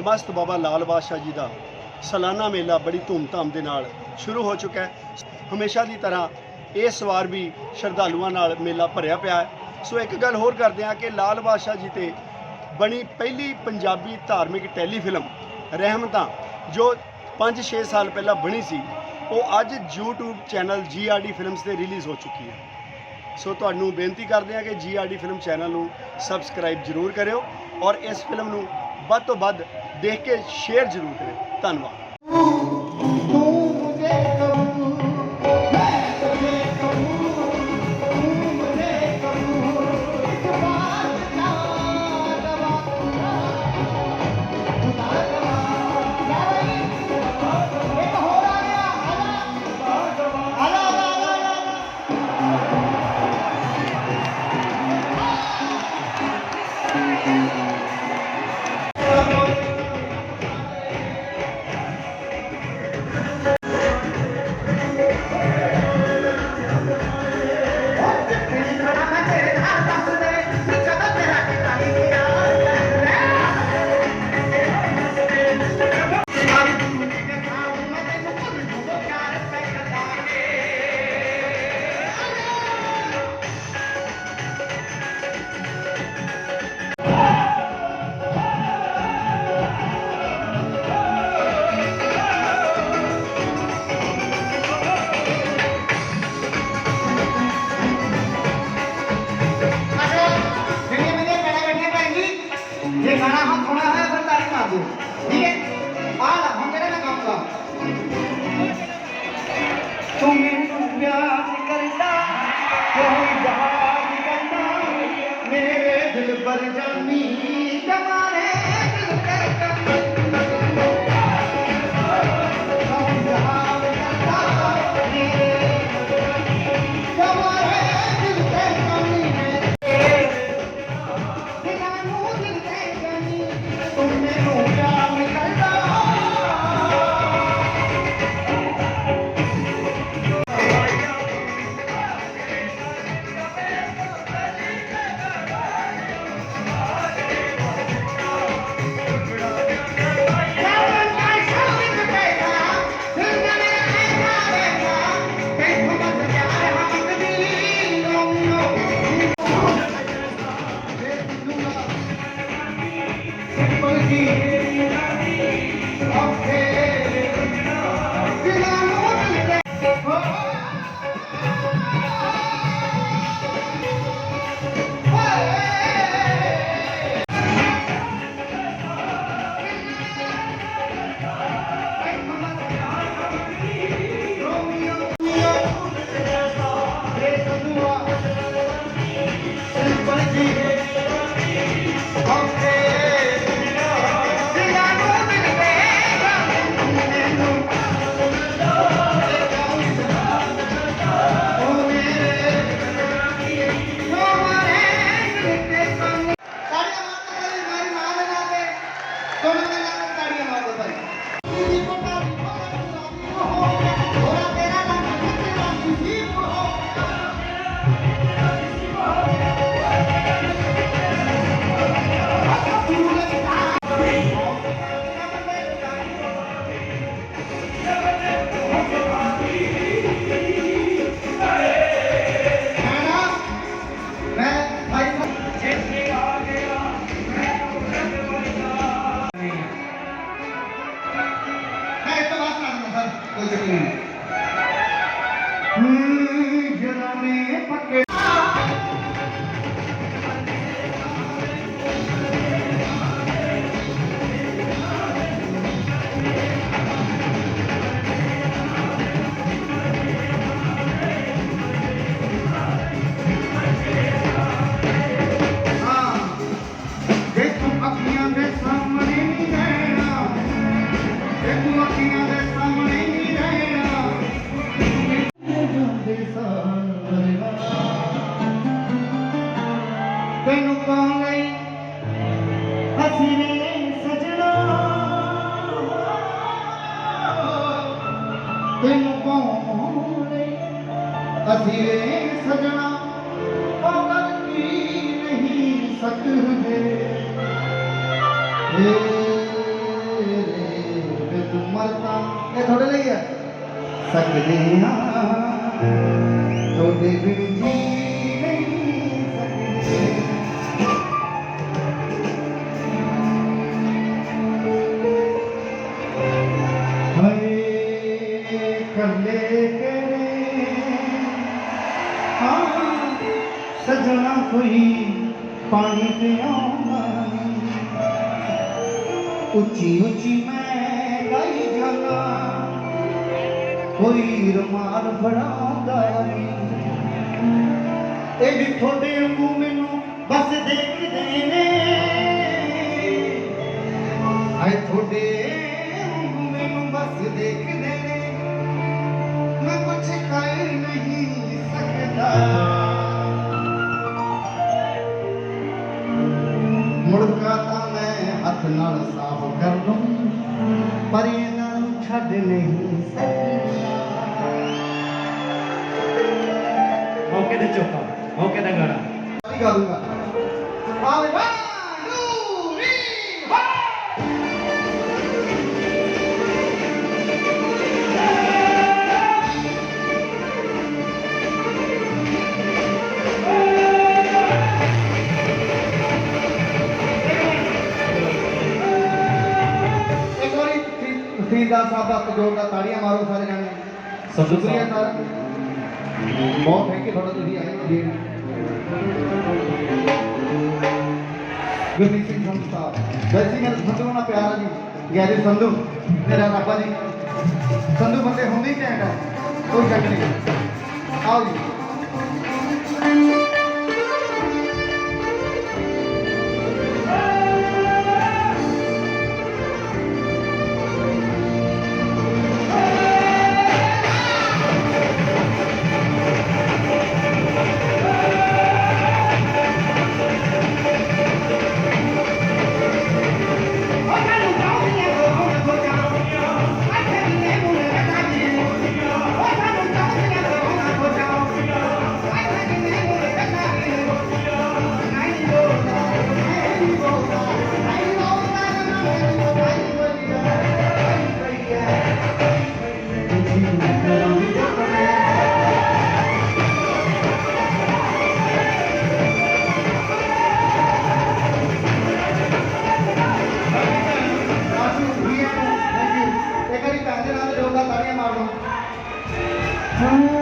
ਅਲਮਸਤ ਬਾਬਾ ਲਾਲ ਬਾਦਸ਼ਾਹ ਜੀ ਦਾ ਸਾਲਾਨਾ ਮੇਲਾ ਬੜੀ ਧੂਮਧਾਮ ਦੇ ਨਾਲ ਸ਼ੁਰੂ ਹੋ ਚੁੱਕਾ ਹੈ। ਹਮੇਸ਼ਾ ਦੀ ਤਰ੍ਹਾਂ ਇਸ ਵਾਰ ਵੀ ਸ਼ਰਧਾਲੂਆਂ ਨਾਲ ਮੇਲਾ ਭਰਿਆ ਪਿਆ ਹੈ। ਸੋ ਇੱਕ ਗੱਲ ਹੋਰ ਕਰਦੇ ਹਾਂ ਕਿ ਲਾਲ ਬਾਦਸ਼ਾਹ ਜੀ ਤੇ ਬਣੀ ਪਹਿਲੀ ਪੰਜਾਬੀ ਧਾਰਮਿਕ ਟੈਲੀਫਿਲਮ ਰਹਿਮਤਾਂ, ਜੋ 5-6 ਸਾਲ ਪਹਿਲਾਂ ਬਣੀ ਸੀ, ਉਹ ਅੱਜ YouTube ਚੈਨਲ GRD ਫਿਲਮਸ ਤੇ ਰਿਲੀਜ਼ ਹੋ ਚੁੱਕੀ ਹੈ। ਸੋ ਤੁਹਾਨੂੰ ਬੇਨਤੀ ਕਰਦੇ ਹਾਂ ਕਿ GRD ਫਿਲਮ ਚੈਨਲ ਨੂੰ ਸਬਸਕ੍ਰਾਈਬ ਜ਼ਰੂਰ ਕਰਿਓ ਔਰ ਇਸ ਫਿਲਮ ਨੂੰ ਵੱਧ ਤੋਂ ਵੱਧ ਦੇਖ ਕੇ ਸ਼ੇਅਰ ਜ਼ਰੂਰ ਕਰੇ ਧੰਨਵਾਦ। ये गाना हम सुना है फिर तारीफ मार दो ठीक है आज हम तेरे में गाऊंगा तुम्हें प्यार करता कोई जहाज करता मेरे दिल पर जानी Thank you. ਕੀ ਨਹੀਂ ਸਕਦੇ ਇਹ ਤੁਹਾਡੇ ਲਈ ਹੈ? ਸਕਦੇ ਹਾਂ ਤੁਹਾਡੇ ਬਿਨ ਜੀ ਨਹੀਂ ਸਕਦੇ ਹਏ ਕੱਲੇ ਤੇਰੇ। ਹਾਂ, ਸਜਣਾ ਕੋਈ ਪਾਣੀ ਪਿਆਉਂਦਾ ਉੱਚੀ ਉੱਚੀ ਮੈਂ ਗਾਈ ਜਾਣਾ। ਕੋਈ ਰਮਾਲ ਫੜਾਉਂਦਾ ਨਹੀਂ। ਇਹ ਵੀ ਤੁਹਾਡੇ ਵਾਂਗੂ ਮੈਨੂੰ ਬਸ ਦੇਖਦੇ ਨੇ। ਆਏ ਤੁਹਾਡੇ ਵਾਂਗੂ ਮੈਨੂੰ ਬਸ ਦੇਖਦੇ ਨੇ। ਮੈਂ ਕੁਛ ਕਰ ਨਹੀਂ ਸਕਦਾ। ਕਰ ਲੂੰ ਪਰ ਇਹਨਾਂ ਨੂੰ ਛੱਡ ਨਹੀਂ ਸਕਦਾ। ਮੌਕੇ ਤੇ ਚੌਕਾ ਮੌਕੇ ਦਾ ਗਾਣਾ ਕੀ ਗਾਉਂਗਾ ਤਹਿਸੀਲਦਾਰ ਸਾਹਿਬ ਦਾ ਸਹਿਯੋਗ ਦਾ ਤਾੜੀਆਂ ਮਾਰੋ ਸਾਰੇ ਜਾਣੇ। ਸੰਧੂ ਸ਼ੁਕਰੀਆ ਸਰ। ਬਹੁਤ ਥੈਂਕ ਯੂ ਤੁਹਾਡਾ ਤੁਸੀਂ ਆਏ ਜੀ ਗੁਰਮੀਤ ਸਿੰਘ ਸੰਧੂ ਸਾਹਿਬ ਵੈਸੇ ਮੈਂ ਸੰਧੂ ਨਾਲ ਪਿਆਰ ਆ ਜੀ ਗੈਰੀ ਸੰਧੂ, ਮੇਰਾ ਰੱਬਾ ਜੀ। ਸੰਧੂ ਬੰਦੇ ਹੁੰਦੇ ਹੀ ਘੈਂਟ ਆ, ਕੋਈ ਸ਼ੱਕ ਨਹੀਂ। ਆਓ ਜੀ। ਚੌਕਾ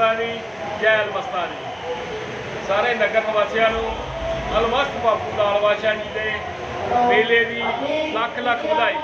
ਮਸਤਾਨੀ, ਜੈ ਮਸਤਾਨੀ। ਸਾਰੇ ਨਗਰ ਨਿਵਾਸੀਆਂ ਨੂੰ ਅਲਮਸਤ ਬਾਪੂ ਲਾਲ ਬਾਦਸ਼ਾਹ ਜੀ ਦੇ ਮੇਲੇ ਦੀ ਲੱਖ ਲੱਖ ਵਧਾਈ।